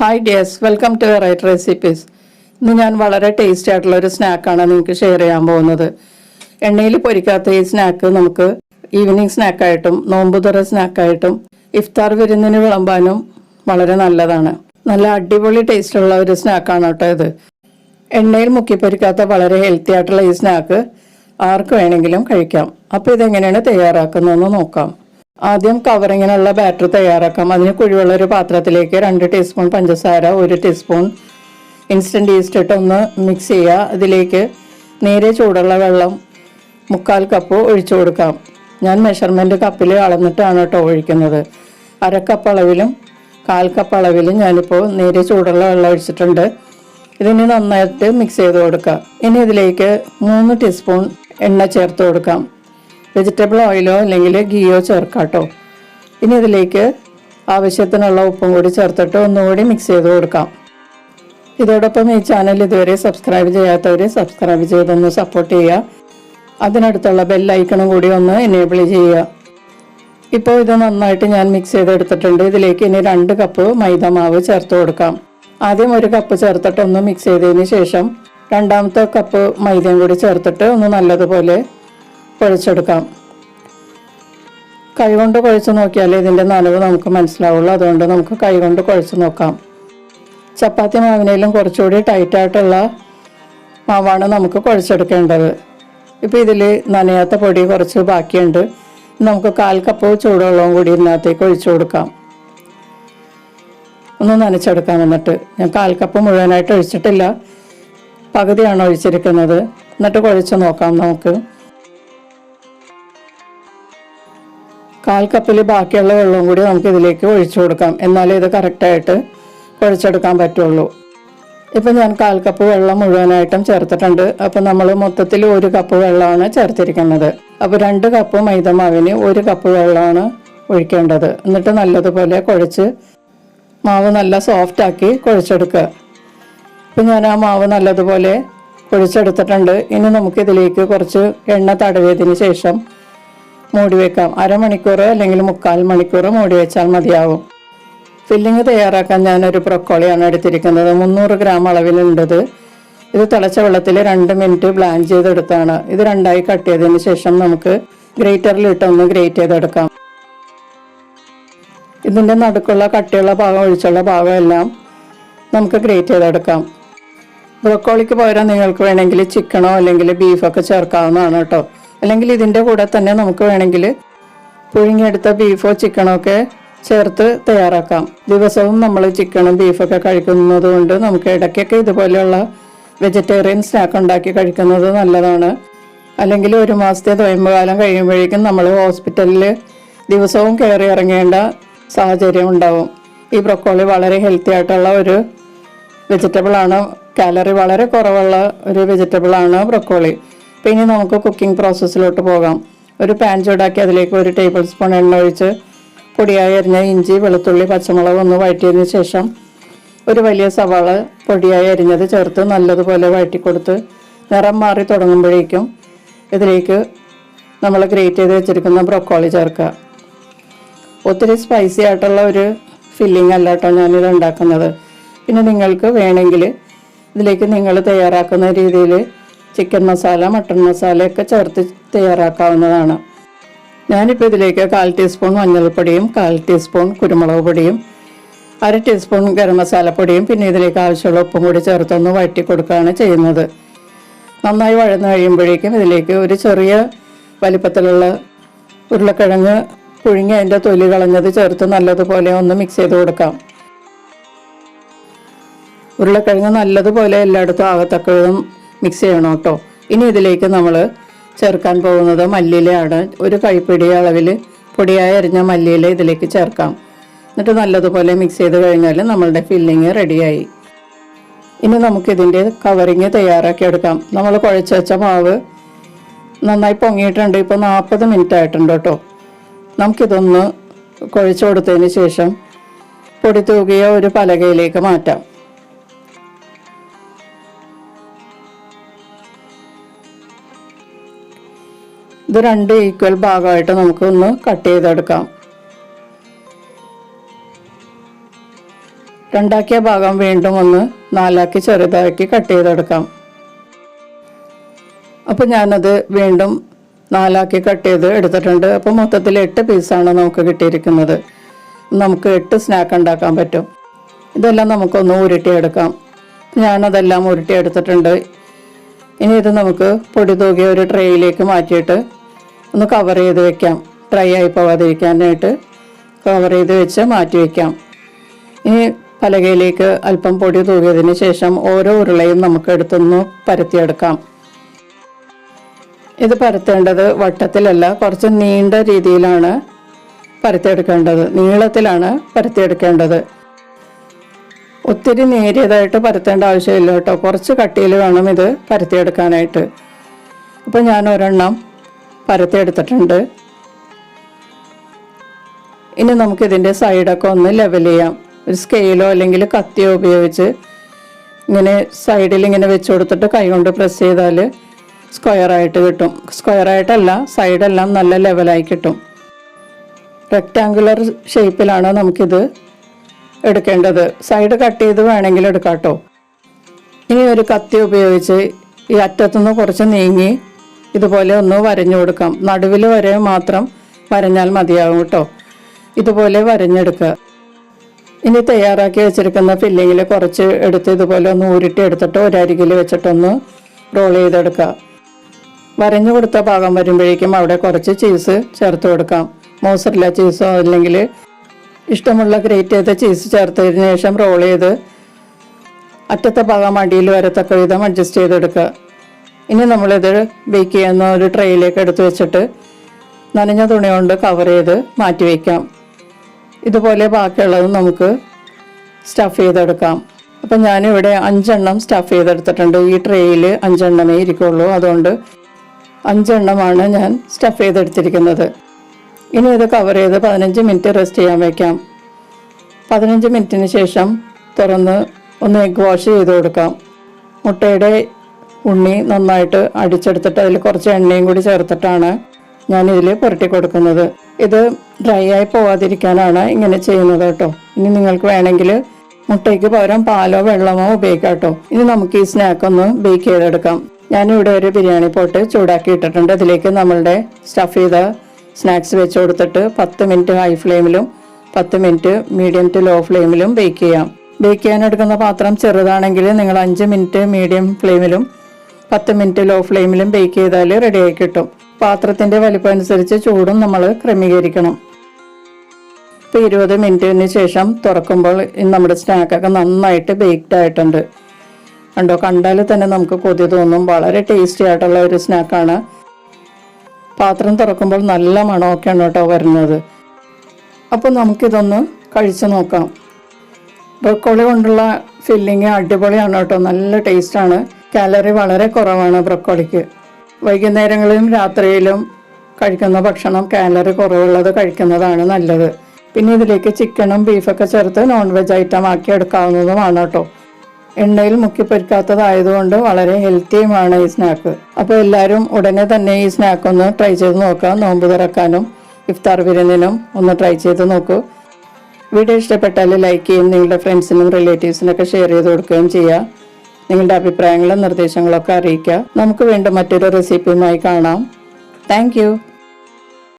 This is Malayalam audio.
Hi dears welcome to variety recipes ഇന്ന് ഞാൻ വളരെ ടേസ്റ്റി ആയിട്ടുള്ള ഒരു സ്നാക്കാണ് നിങ്ങൾക്ക് ഷെയർ ചെയ്യാൻ പോകുന്നത്. എണ്ണയിൽ പൊരിക്കാത്ത ഈ സ്നാക്ക് നമുക്ക് ഈവനിങ് സ്നാക്കായിട്ടും നോമ്പുതുറ സ്നാക്കായിട്ടും ഇഫ്താർ വിരുന്നിന് വിളമ്പാനും വളരെ നല്ലതാണ്. നല്ല അടിപൊളി ടേസ്റ്റുള്ള ഒരു സ്നാക്കാണ് കേട്ടോ ഇത്. എണ്ണയിൽ മുക്കി പൊരിക്കാത്ത വളരെ ഹെൽത്തി ആയിട്ടുള്ള ഈ സ്നാക്ക് ആർക്ക് വേണമെങ്കിലും കഴിക്കാം. അപ്പോൾ ഇതെങ്ങനെയാണ് തയ്യാറാക്കുന്നതെന്ന് നോക്കാം. ആദ്യം കവറിങ്ങിനുള്ള ബാറ്റർ തയ്യാറാക്കാം. അതിന് കുഴിവുള്ള ഒരു പാത്രത്തിലേക്ക് രണ്ട് ടീസ്പൂൺ പഞ്ചസാര ഒരു ടീസ്പൂൺ ഇൻസ്റ്റന്റ് ഈസ്റ്റ് ഇട്ട് ഒന്ന് മിക്സ് ചെയ്യുക. അതിലേക്ക് നേരെ ചൂടുള്ള വെള്ളം മുക്കാൽ കപ്പ് ഒഴിച്ചു കൊടുക്കാം. ഞാൻ മെഷർമെന്റ് കപ്പിൽ അളന്നിട്ടാണ് കേട്ടോ ഒഴിക്കുന്നത്. അര കപ്പ് അളവിലും കാൽ കപ്പ് അളവിലും ഞാനിപ്പോൾ നേരെ ചൂടുള്ള വെള്ളം ഒഴിച്ചിട്ടുണ്ട്. ഇതിന് നന്നായിട്ട് മിക്സ് ചെയ്ത് കൊടുക്കുക ഇനി ഇതിലേക്ക് മൂന്ന് ടീസ്പൂൺ എണ്ണ ചേർത്ത് കൊടുക്കാം. വെജിറ്റബിൾ ഓയിലോ അല്ലെങ്കിൽ ഗീയോ ചേർക്കാം കേട്ടോ ഇനി ഇതിലേക്ക് ആവശ്യത്തിനുള്ള ഉപ്പും കൂടി ചേർത്തിട്ട് ഒന്നുകൂടി മിക്സ് ചെയ്ത് കൊടുക്കാം. ഇതോടൊപ്പം ഈ ചാനൽ ഇതുവരെ സബ്സ്ക്രൈബ് ചെയ്യാത്തവർ സബ്സ്ക്രൈബ് ചെയ്തൊന്ന് സപ്പോർട്ട് ചെയ്യുക. അതിനടുത്തുള്ള ബെല്ലൈക്കണും കൂടി ഒന്ന് എനേബിൾ ചെയ്യുക. ഇപ്പോൾ ഇത് നന്നായിട്ട് ഞാൻ മിക്സ് ചെയ്തെടുത്തിട്ടുണ്ട്. ഇതിലേക്ക് ഇനി രണ്ട് കപ്പ് മൈദ മാവ് ചേർത്ത് കൊടുക്കാം. ആദ്യം ഒരു കപ്പ് ചേർത്തിട്ട് ഒന്ന് മിക്സ് ചെയ്തതിന് ശേഷം രണ്ടാമത്തെ കപ്പ് മൈദയും കൂടി ചേർത്തിട്ട് ഒന്ന് നല്ലതുപോലെ കുഴച്ചെടുക്കാം. കൈകൊണ്ട് കുഴച്ച് നോക്കിയാലേ ഇതിന്റെ നനവ് നമുക്ക് മനസ്സിലാവുള്ളൂ. അതുകൊണ്ട് നമുക്ക് കൈകൊണ്ട് കുഴച്ച് നോക്കാം. ചപ്പാത്തി മാവിനേലും കുറച്ചുകൂടി ടൈറ്റായിട്ടുള്ള മാവാണ് നമുക്ക് കുഴച്ചെടുക്കേണ്ടത്. ഇപ്പോൾ ഇതിൽ നനയാത്ത പൊടി കുറച്ച് ബാക്കിയുണ്ട്. നമുക്ക് കാൽ കപ്പ് ചൂടുവെള്ളവും കൂടി ഇതിനകത്തേക്ക് ഒഴിച്ചു കൊടുക്കാം. ഒന്ന് നനച്ചെടുക്കാം എന്നിട്ട്. ഞാൻ കാൽ കപ്പ് മുഴുവനായിട്ട് ഒഴിച്ചിട്ടില്ല. പകുതിയാണ് ഒഴിച്ചിരിക്കുന്നത്. എന്നിട്ട് കുഴച്ച് നോക്കാം നമുക്ക്. കാൽ കപ്പിൽ ബാക്കിയുള്ള വെള്ളവും കൂടി നമുക്ക് ഇതിലേക്ക് ഒഴിച്ചു കൊടുക്കാം. എന്നാലേ ഇത് കറക്റ്റായിട്ട് കുഴച്ചെടുക്കാൻ പറ്റുള്ളൂ. ഇപ്പം ഞാൻ കാൽ കപ്പ് വെള്ളം മുഴുവനായിട്ടും ചേർത്തിട്ടുണ്ട്. അപ്പം നമ്മൾ മൊത്തത്തിൽ ഒരു കപ്പ് വെള്ളമാണ് ചേർത്തിരിക്കുന്നത്. അപ്പോൾ രണ്ട് കപ്പ് മൈദമാവിന് ഒരു കപ്പ് വെള്ളമാണ് ഒഴിക്കേണ്ടത്. എന്നിട്ട് നല്ലതുപോലെ കുഴച്ച് മാവ് നല്ല സോഫ്റ്റ് ആക്കി കുഴച്ചെടുക്കുക. ഇപ്പം ഞാൻ ആ മാവ് നല്ലതുപോലെ കുഴിച്ചെടുത്തിട്ടുണ്ട്. ഇനി നമുക്ക് ഇതിലേക്ക് കുറച്ച് എണ്ണ തടവിയതിന് ശേഷം മൂടി വെക്കാം. അരമണിക്കൂർ അല്ലെങ്കിൽ മുക്കാൽ മണിക്കൂർ മൂടി വെച്ചാൽ മതിയാവും. ഫില്ലിങ് തയ്യാറാക്കാൻ ഞാനൊരു ബ്രൊക്കോളിയാണ് എടുത്തിരിക്കുന്നത്. മുന്നൂറ് ഗ്രാം അളവിലുണ്ടത് ഇത് തിളച്ച വെള്ളത്തിൽ രണ്ട് മിനിറ്റ് ബ്ലാൻഡ് ചെയ്തെടുത്താണ്. ഇത് രണ്ടായി കട്ട് ചെയ്തതിന് ശേഷം നമുക്ക് ഗ്രേറ്ററിലിട്ടൊന്ന് ഗ്രേറ്റ് ചെയ്തെടുക്കാം. ഇതിന്റെ നടുക്കുള്ള കട്ടിയുള്ള ഭാഗം ഒഴിച്ചുള്ള ഭാഗം എല്ലാം നമുക്ക് ഗ്രേറ്റ് ചെയ്തെടുക്കാം. ബ്രൊക്കോളിക്ക് പകരം നിങ്ങൾക്ക് വേണമെങ്കിൽ ചിക്കനോ അല്ലെങ്കിൽ ബീഫൊക്കെ ചേർക്കാവുന്നതാണ് കേട്ടോ. അല്ലെങ്കിൽ ഇതിന്റെ കൂടെ തന്നെ നമുക്ക് വേണമെങ്കിൽ പുഴുങ്ങിയെടുത്ത ബീഫോ ചിക്കനോ ഒക്കെ ചേർത്ത് തയ്യാറാക്കാം. ദിവസവും നമ്മൾ ചിക്കനും ബീഫൊക്കെ കഴിക്കുന്നത് കൊണ്ട് നമുക്ക് ഇടയ്ക്കൊക്കെ ഇതുപോലെയുള്ള വെജിറ്റേറിയൻ സ്നാക്ക് ഉണ്ടാക്കി കഴിക്കുന്നത് നല്ലതാണ്. അല്ലെങ്കിൽ ഒരു മാസത്തെ തൊയമ്പ് കാലം കഴിയുമ്പോഴേക്കും നമ്മൾ ഹോസ്പിറ്റലിൽ ദിവസവും കയറി ഇറങ്ങേണ്ട സാഹചര്യം ഉണ്ടാവും. ഈ ബ്രൊക്കോളി വളരെ ഹെൽത്തി ആയിട്ടുള്ള ഒരു വെജിറ്റബിളാണ് കാലറി വളരെ കുറവുള്ള ഒരു വെജിറ്റബിളാണ് ബ്രൊക്കോളി. അപ്പോൾ ഇനി നമുക്ക് കുക്കിംഗ് പ്രോസസ്സിലോട്ട് പോകാം. ഒരു പാൻ ചൂടാക്കി അതിലേക്ക് ഒരു ടേബിൾ സ്പൂൺ എണ്ണ ഒഴിച്ച് പൊടിയായി അരിഞ്ഞ ഇഞ്ചി വെളുത്തുള്ളി പച്ചമുളക് ഒന്ന് വഴറ്റിയതിന് ശേഷം ഒരു വലിയ സവാള പൊടിയായി അരിഞ്ഞത് ചേർത്ത് നല്ലതുപോലെ വഴറ്റി കൊടുത്ത് നിറം മാറി തുടങ്ങുമ്പോഴേക്കും ഇതിലേക്ക് നമ്മൾ ഗ്രേറ്റ് ചെയ്ത് വെച്ചിരിക്കുന്ന ബ്രൊക്കോളി ചേർക്കുക. ഒത്തിരി സ്പൈസി ആയിട്ടുള്ള ഒരു ഫില്ലിംഗ് അല്ല കേട്ടോ ഞാനിത് ഉണ്ടാക്കുന്നത്. പിന്നെ നിങ്ങൾക്ക് വേണമെങ്കിൽ ഇതിലേക്ക് നിങ്ങൾ തയ്യാറാക്കുന്ന രീതിയിൽ ചിക്കൻ മസാല മട്ടൺ മസാലയൊക്കെ ചേർത്ത് തയ്യാറാക്കാവുന്നതാണ്. ഞാനിപ്പോൾ ഇതിലേക്ക് കാൽ ടീസ്പൂൺ മഞ്ഞൾപ്പൊടിയും കാൽ ടീസ്പൂൺ കുരുമുളക് പൊടിയും അര ടീസ്പൂൺ ഗരം മസാലപ്പൊടിയും പിന്നെ ഇതിലേക്ക് ആവശ്യമുള്ള ഉപ്പും കൂടി ചേർത്തൊന്ന് വഴറ്റി കൊടുക്കുകയാണ് ചെയ്യുന്നത്. നന്നായി വഴന്ന് കഴിയുമ്പോഴേക്കും ഇതിലേക്ക് ഒരു ചെറിയ വലിപ്പത്തിലുള്ള ഉരുളക്കിഴങ്ങ് പുഴുങ്ങി അതിന്റെ തൊലി കളഞ്ഞത് ചേർത്ത് നല്ലതുപോലെ ഒന്ന് മിക്സ് ചെയ്ത് കൊടുക്കാം. ഉരുളക്കിഴങ്ങ് നല്ലതുപോലെ എല്ലായിടത്തും ആകത്തക്ക മിക്സ് ചെയ്യണം കേട്ടോ. ഇനി ഇതിലേക്ക് നമ്മൾ ചേർക്കാൻ പോകുന്നത് മല്ലിയിലയാണ്. ഒരു കൈപ്പിടി അളവിൽ പൊടിയായി അരിഞ്ഞ മല്ലിയില ഇതിലേക്ക് ചേർക്കാം. എന്നിട്ട് നല്ലതുപോലെ മിക്സ് ചെയ്ത് കഴിഞ്ഞാൽ നമ്മളുടെ ഫില്ലിങ് റെഡിയായി ഇനി നമുക്കിതിന്റെ കവറിങ് തയ്യാറാക്കി എടുക്കാം. നമ്മൾ കുഴച്ച് വെച്ച മാവ് നന്നായി പൊങ്ങിയിട്ടുണ്ട്. ഇപ്പോൾ നാൽപ്പത് മിനിറ്റ് ആയിട്ടുണ്ട് കേട്ടോ. നമുക്കിതൊന്ന് കുഴച്ചു കൊടുത്തതിന് ശേഷം പൊടി തൂകിയ ഒരു പലകയിലേക്ക് മാറ്റാം. ഇത് രണ്ട് ഈക്വൽ ഭാഗമായിട്ട് നമുക്ക് ഒന്ന് കട്ട് ചെയ്തെടുക്കാം. രണ്ടാക്കിയ ഭാഗം വീണ്ടും ഒന്ന് നാലാക്കി ചെറുതാക്കി കട്ട് ചെയ്തെടുക്കാം. അപ്പോൾ ഞാനത് വീണ്ടും നാലാക്കി കട്ട് ചെയ്ത് എടുത്തിട്ടുണ്ട്. അപ്പോൾ മൊത്തത്തിൽ എട്ട് പീസാണ് നമുക്ക് കിട്ടിയിരിക്കുന്നത്. നമുക്ക് എട്ട് സ്നാക്ക് ഉണ്ടാക്കാൻ പറ്റും. ഇതെല്ലാം നമുക്കൊന്ന് ഉരുട്ടിയെടുക്കാം. ഞാനതെല്ലാം ഉരുട്ടിയെടുത്തിട്ടുണ്ട്. ഇനി ഇത് നമുക്ക് പൊടി തൂകിയ ഒരു ട്രേയിലേക്ക് മാറ്റിയിട്ട് ഒന്ന് കവർ ചെയ്ത് വെക്കാം. ഡ്രൈ ആയി പോവാതിരിക്കാനായിട്ട് കവർ ചെയ്ത് വെച്ച് മാറ്റി വയ്ക്കാം ഇനി പലകയിലേക്ക് അല്പം പൊടി തൂകിയതിന് ശേഷം ഓരോ ഉരുളയും നമുക്ക് എടുത്തൊന്ന് പരത്തിയെടുക്കാം. ഇത് പരത്തേണ്ടത് വട്ടത്തിലല്ല കുറച്ച് നീണ്ട രീതിയിലാണ് പരത്തിയെടുക്കേണ്ടത്. നീളത്തിലാണ് പരത്തിയെടുക്കേണ്ടത്. ഒത്തിരി നേരിയതായിട്ട് പരത്തേണ്ട ആവശ്യമില്ല കേട്ടോ. കുറച്ച് കട്ടിയിൽ വേണം ഇത് പരത്തിയെടുക്കാനായിട്ട്. അപ്പോൾ ഞാൻ ഒരെണ്ണം പരത്തിയെടുത്തിട്ടുണ്ട് ഇനി നമുക്കിതിന്റെ സൈഡൊക്കെ ഒന്ന് ലെവൽ ചെയ്യാം. ഒരു സ്കെയിലോ അല്ലെങ്കിൽ കത്തിയോ ഉപയോഗിച്ച് ഇങ്ങനെ സൈഡിൽ ഇങ്ങനെ വെച്ച് കൊടുത്തിട്ട് കൈ കൊണ്ട് പ്രസ് ചെയ്താൽ സ്ക്വയറായിട്ട് കിട്ടും. സ്ക്വയറായിട്ടല്ല സൈഡെല്ലാം നല്ല ലെവലായി കിട്ടും. റെക്റ്റാങ്കുലർ ഷേപ്പിലാണ് നമുക്കിത് എടുക്കേണ്ടത്. സൈഡ് കട്ട് ചെയ്ത് വേണമെങ്കിൽ എടുക്കാം കേട്ടോ ഇനി ഒരു കത്തി ഉപയോഗിച്ച് ഈ അറ്റത്തുനിന്ന് കുറച്ച് നീങ്ങി ഇതുപോലെ ഒന്ന് വരഞ്ഞു കൊടുക്കാം. നടുവിൽ വരെ മാത്രം വരഞ്ഞാൽ മതിയാകും കേട്ടോ. ഇതുപോലെ വരഞ്ഞെടുക്കുക. ഇനി തയ്യാറാക്കി വെച്ചിരിക്കുന്ന ഫില്ലിങ്ങിൽ കുറച്ച് എടുത്ത് ഇതുപോലെ ഒന്ന് ഊരിട്ട് എടുത്തിട്ട് ഒരരികിൽ വെച്ചിട്ടൊന്ന് റോൾ ചെയ്തെടുക്കുക. വരഞ്ഞു കൊടുത്ത ഭാഗം വരുമ്പോഴേക്കും അവിടെ കുറച്ച് ചീസ് ചേർത്ത് കൊടുക്കാം. മോസറില്ല ചീസോ അല്ലെങ്കിൽ ഇഷ്ടമുള്ള ഗ്രേറ്റ് ചെയ്ത ചീസ് ചേർത്തതിന് ശേഷം റോൾ ചെയ്ത് അറ്റത്തെ ഭാഗം അടിയിൽ വരത്തക്ക വിധം അഡ്ജസ്റ്റ് ചെയ്തെടുക്കുക. ഇനി നമ്മളിത് ബേക്ക് ചെയ്യുന്ന ഒരു ട്രേയിലേക്ക് എടുത്തു വെച്ചിട്ട് നനഞ്ഞ തുണി കൊണ്ട് കവർ ചെയ്ത് മാറ്റി വയ്ക്കാം ഇതുപോലെ ബാക്കിയുള്ളതും നമുക്ക് സ്റ്റഫ് ചെയ്തെടുക്കാം. അപ്പം ഞാനിവിടെ അഞ്ചെണ്ണം സ്റ്റഫ് ചെയ്തെടുത്തിട്ടുണ്ട്. ഈ ട്രേയിൽ അഞ്ചെണ്ണമേ ഇരിക്കുള്ളൂ. അതുകൊണ്ട് അഞ്ചെണ്ണമാണ് ഞാൻ സ്റ്റഫ് ചെയ്തെടുത്തിരിക്കുന്നത്. ഇനി ഇത് കവർ ചെയ്ത് പതിനഞ്ച് മിനിറ്റ് റെസ്റ്റ് ചെയ്യാൻ വയ്ക്കാം പതിനഞ്ച് മിനിറ്റിന് ശേഷം തുറന്ന് ഒന്ന് എഗ് വാഷ് ചെയ്ത് കൊടുക്കാം. മുട്ടയുടെ ഉണ്ണി നന്നായിട്ട് അടിച്ചെടുത്തിട്ട് അതിൽ കുറച്ച് എണ്ണയും കൂടി ചേർത്തിട്ടാണ് ഞാൻ ഞാനിതിൽ പുരട്ടി കൊടുക്കുന്നത്. ഇത് ഡ്രൈ ആയി പോവാതിരിക്കാനാണ് ഇങ്ങനെ ചെയ്യുന്നത് കേട്ടോ. ഇനി നിങ്ങൾക്ക് വേണമെങ്കിൽ മുട്ടയ്ക്ക് പകരം പാലോ വെള്ളമോ ഉപയോഗിക്കാം കേട്ടോ. ഇനി നമുക്ക് ഈ സ്നാക്ക് ഒന്ന് ബേക്ക് ചെയ്തെടുക്കാം. ഞാനിവിടെ ഒരു ബിരിയാണി പോട്ട് ചൂടാക്കി ഇട്ടിട്ടുണ്ട്. അതിലേക്ക് നമ്മളുടെ സ്റ്റഫ് ചെയ്ത സ്നാക്സ് വെച്ച് കൊടുത്തിട്ട് പത്ത് മിനിറ്റ് ഹൈ ഫ്ലെയിമിലും പത്ത് മിനിറ്റ് മീഡിയം ടു ലോ ഫ്ലെയിമിലും ബേക്ക് ചെയ്യാം. ബേക്ക് ചെയ്യാൻ എടുക്കുന്ന പാത്രം ചെറുതാണെങ്കിൽ നിങ്ങൾ അഞ്ച് മിനിറ്റ് മീഡിയം ഫ്ലെയിമിലും പത്ത് മിനിറ്റ് ലോ ഫ്ലെയിമിലും ബേക്ക് ചെയ്താൽ റെഡിയായി കിട്ടും. പാത്രത്തിന്റെ വലിപ്പം അനുസരിച്ച് ചൂടും നമ്മൾ ക്രമീകരിക്കണം. ഇപ്പോൾ ഇരുപത് മിനിറ്റിന് ശേഷം തുറക്കുമ്പോൾ നമ്മുടെ സ്നാക്കൊക്കെ നന്നായിട്ട് ബേക്ക്ഡ് ആയിട്ടുണ്ട്. കണ്ടോ? കണ്ടാൽ തന്നെ നമുക്ക് കൊതി തോന്നും. വളരെ ടേസ്റ്റി ആയിട്ടുള്ള ഒരു സ്നാക്കാണ് പാത്രം തുറക്കുമ്പോൾ നല്ല മണമൊക്കെയാണ് കേട്ടോ വരുന്നത്. അപ്പോൾ നമുക്കിതൊന്ന് കഴിച്ചു നോക്കാം. ബ്രക്കോളി കൊണ്ടുള്ള ഫില്ലിങ് അടിപൊളിയാണ് കേട്ടോ. നല്ല ടേസ്റ്റാണ് കാലറി വളരെ കുറവാണ് ബ്രക്കോളിക്ക്. വൈകുന്നേരങ്ങളിലും രാത്രിയിലും കഴിക്കുന്ന ഭക്ഷണം കാലറി കുറവുള്ളത് കഴിക്കുന്നതാണ് നല്ലത്. പിന്നെ ഇതിലേക്ക് ചിക്കനും ബീഫൊക്കെ ചേർത്ത് നോൺ വെജ് ഐറ്റം ആക്കി എടുക്കാവുന്നതുമാണ് കേട്ടോ. എണ്ണയിൽ മുക്കി പൊരിക്കാത്തതായതുകൊണ്ട് വളരെ ഹെൽത്തിയുമാണ് ഈ സ്നാക്ക് അപ്പോൾ എല്ലാവരും ഉടനെ തന്നെ ഈ സ്നാക്ക് ഒന്ന് ട്രൈ ചെയ്ത് നോക്കാം നോമ്പ് തുറക്കാനും ഇഫ്താർ വിരുന്നിനും ഒന്ന് ട്രൈ ചെയ്ത് നോക്കൂ. വീഡിയോ ഇഷ്ടപ്പെട്ടാൽ ലൈക്ക് ചെയ്യും നിങ്ങളുടെ ഫ്രണ്ട്സിനും റിലേറ്റീവ്സിനൊക്കെ ഷെയർ ചെയ്ത് കൊടുക്കുകയും ചെയ്യുക നിങ്ങളുടെ അഭിപ്രായങ്ങളും നിർദ്ദേശങ്ങളൊക്കെ അറിയിക്കുക നമുക്ക് വീണ്ടും മറ്റൊരു റെസിപ്പിയുമായി കാണാം. താങ്ക്